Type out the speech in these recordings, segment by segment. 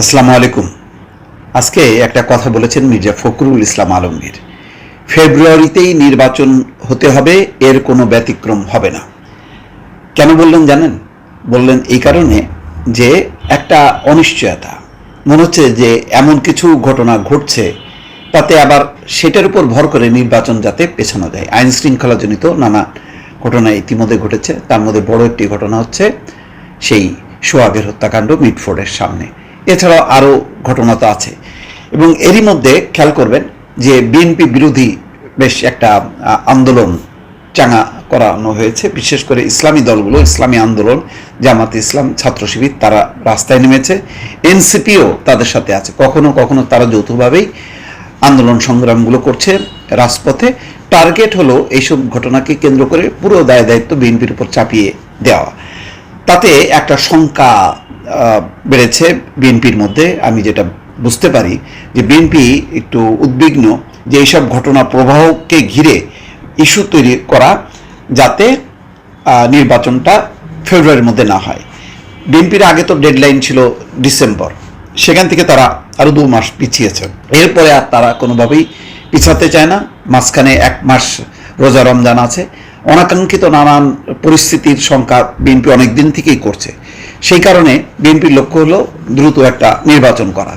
আসসালামু আলাইকুম। আজকে একটা কথা বলেছেন মির্জা ফখরুল ইসলাম আলমগীর। ফেব্রুয়ারিতেই নির্বাচন হতে হবে, এর কোনো ব্যতিক্রম হবে না। কেন বললেন জানেন? বললেন এই কারণে যে একটা অনিশ্চয়তা। মনে হচ্ছে যে এমন কিছু ঘটনা ঘটছে, তাতে আবার সেটার উপর ভর করে নির্বাচন যাতে পেছানো যায়। আইন শৃঙ্খলাজনিত নানা ঘটনা ইতিমধ্যে ঘটেছে, তার মধ্যে বড় একটি ঘটনা হচ্ছে সেই সোহাগের হত্যাকাণ্ড মিটফোর্ডের সামনে। এছাড়াও আরও ঘটনা তো আছে। এবং এরই মধ্যে খেয়াল করবেন যে বিএনপি বিরোধী বেশ একটা আন্দোলন চাঙা করানো হয়েছে। বিশেষ করে ইসলামী দলগুলো, ইসলামী আন্দোলন, জামাত ইসলাম, ছাত্র শিবির, তারা রাস্তায় নেমেছে। এনসিপিও তাদের সাথে আছে। কখনো কখনো তারা যৌথভাবেই আন্দোলন সংগ্রামগুলো করছে রাজপথে। টার্গেট হলো এইসব ঘটনাকে কেন্দ্র করে পুরো দায় দায়িত্ব বিএনপির উপর চাপিয়ে দেওয়া। তাতে একটা শঙ্কা বেড়েছে বিএনপির মধ্যে, আমি যেটা বুঝতে পারি যে বিএনপি একটু উদ্বিগ্ন যে এইসব ঘটনা প্রবাহকে ঘিরে ইস্যু তৈরি করা যাতে নির্বাচনটা ফেব্রুয়ারির মধ্যে না হয়। বিএনপির আগে তো ডেডলাইন ছিল ডিসেম্বর। সেখান থেকে তারা আরও দু মাস পিছিয়েছে। এরপরে আর তারা কোনোভাবেই পিছাতে চায় না। মাঝখানে এক মাস রোজা রমজান আছে। অনাকাঙ্ক্ষিত নানান পরিস্থিতির সংখ্যা বিএনপি অনেক দিন থেকেই করছে। সেই কারণে বিএনপির লক্ষ্য হলো দ্রুত একটা নির্বাচন করা।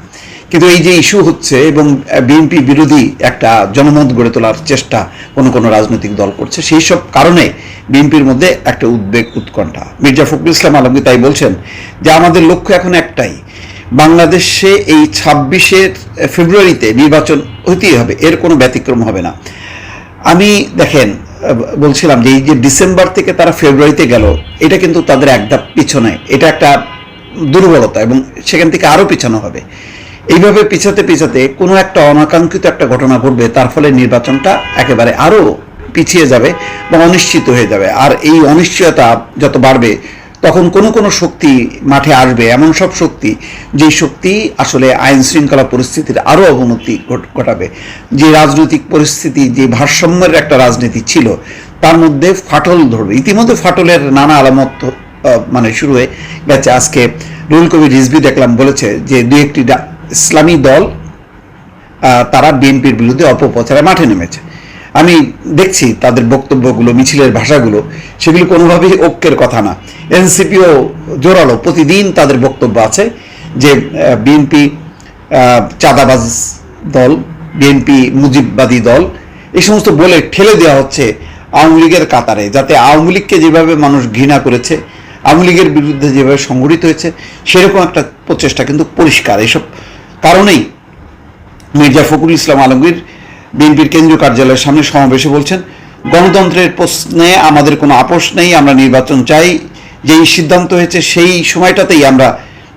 কিন্তু এই যে ইস্যু হচ্ছে এবং বিএনপি বিরোধী একটা জনমত গড়ে তোলার চেষ্টা কোনো কোনো রাজনৈতিক দল করছে, সেই সব কারণে বিএনপির মধ্যে একটা উদ্বেগ উৎকণ্ঠা। মির্জা ফখরুল ইসলাম আলমগীর তাই বলছেন যে, আমাদের লক্ষ্য এখন একটাই, বাংলাদেশে এই ছাব্বিশের ফেব্রুয়ারিতে নির্বাচন হতেই হবে, এর কোনো ব্যতিক্রম হবে না। আমি, দেখেন বলছিলাম যে এই যে ডিসেম্বর থেকে তারা ফেব্রুয়ারিতে গেল, এটা কিন্তু তাদের একদম পিছনে। এটা একটা দুর্বলতা এবং সেখান থেকে আরও পিছানো হবে। এইভাবে পিছাতে পিছাতে কোনো একটা অনাকাঙ্ক্ষিত একটা ঘটনা ঘটবে, তার ফলে নির্বাচনটা একেবারে আরও পিছিয়ে যাবে বা অনিশ্চিত হয়ে যাবে। আর এই অনিশ্চয়তা যত বাড়বে তখন কোনো কোনো শক্তি মাঠে আসবে, এমন সব শক্তি, যেই শক্তি আসলে আইন শৃঙ্খলা পরিস্থিতির আরও অবনতি ঘটাবে। যে রাজনৈতিক পরিস্থিতি, যে ভারসাম্যের একটা রাজনীতি ছিল, তার মধ্যে ফাটল ধরবে। ইতিমধ্যে ফাটলের নানা আলামত মানে শুরু হয়ে গেছে। আজকে রুল কবি রিজভি দেখলাম বলেছে যে দু একটি ইসলামী দল তারা বিএনপির বিরুদ্ধে অপপ্রচারে মাঠে নেমেছে। আমি দেখছি তাদের বক্তব্যগুলো, মিছিলের ভাষাগুলো, সেগুলো কোনোভাবেই ঐক্যের কথা না। এনসিপিও জোরালো, প্রতিদিন তাদের বক্তব্য আছে যে বিএনপি চাঁদাবাজ দল, বিএনপি মুজিববাদী দল, এই সমস্ত বলে ঠেলে দেওয়া হচ্ছে আওয়ামী লীগের কাতারে, যাতে আওয়ামী লীগকে যেভাবে মানুষ ঘৃণা করেছে, আওয়ামী লীগের বিরুদ্ধে যেভাবে সংগঠিত হয়েছে, সেরকম একটা প্রচেষ্টা কিন্তু পরিষ্কার। এইসব কারণেই মির্জা ফখরুল ইসলাম আলমগীর বিএনপির কেন্দ্রীয় কার্যালয়ের সামনে সমাবেশে বলছেন, গণতন্ত্রের প্রশ্নে আমাদের কোনো আপোষ নেই, আমরা নির্বাচন চাই। যেই সিদ্ধান্ত হয়েছে সেই সময়টাতেই আমরা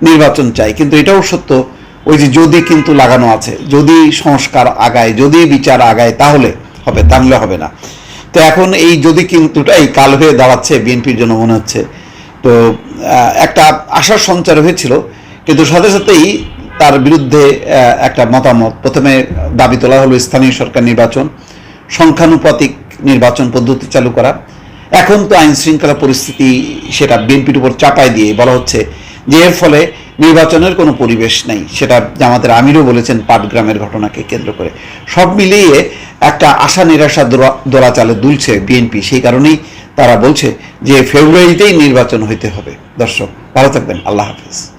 নির্বাচন চাই। কিন্তু এটাও সত্য, ওই যে যদি কিন্তু লাগানো আছে, যদি সংস্কার আগায়, যদি বিচার আগায়, তাহলে হবে তাহলে হবে না। তো এখন এই যদি কিন্তুটাই কাল হয়ে দাঁড়াচ্ছে, বিএনপির জন্য মনে হচ্ছে। তো একটা আশার সঞ্চার হয়েছিল, কিন্তু সাথে সাথেই তার বিরুদ্ধে একটা মতামত। প্রথমে দাবি তোলা হলো স্থানীয় সরকার নির্বাচন, সংখ্যানুপাতিক নির্বাচন পদ্ধতি চালু করা। এখন তো আইন শৃঙ্খলা পরিস্থিতি সেটা বিএনপির উপর চাপায় দিয়ে বলা হচ্ছে যে এর ফলে নির্বাচনের কোনো পরিবেশ নেই। সেটা জামাতের আমিরও বলেছেন পাটগ্রামের ঘটনাকে কেন্দ্র করে। সব মিলিয়ে একটা আশা নিরাশা দোলা- দোলাচালে দুলছে বিএনপি। সেই কারণেই তারা বলছে যে ফেব্রুয়ারিতেই নির্বাচন হইতে হবে। দর্শক, ভালো থাকবেন। আল্লাহ হাফিজ।